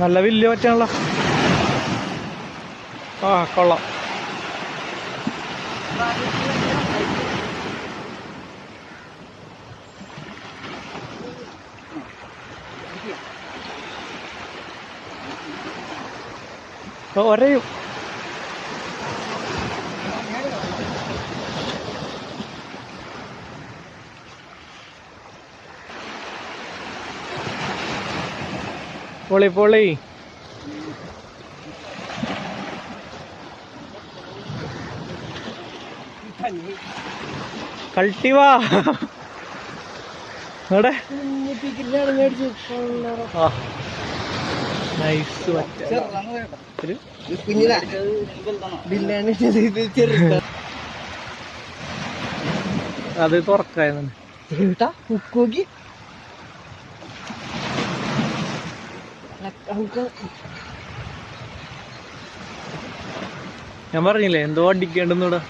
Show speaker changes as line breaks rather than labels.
നല്ല വലിയ പറ്റാനുള്ള. ആ കൊള്ളാം. ഒരയും പൊളി പൊളി. കൾട്ടിവാ. നൈസ് അത് തുറക്കായിരുന്നു.
കുക്കോക്കി
ഞാൻ പറഞ്ഞില്ലേ എന്തോ അടിക്കേണ്ടെന്നൂടെ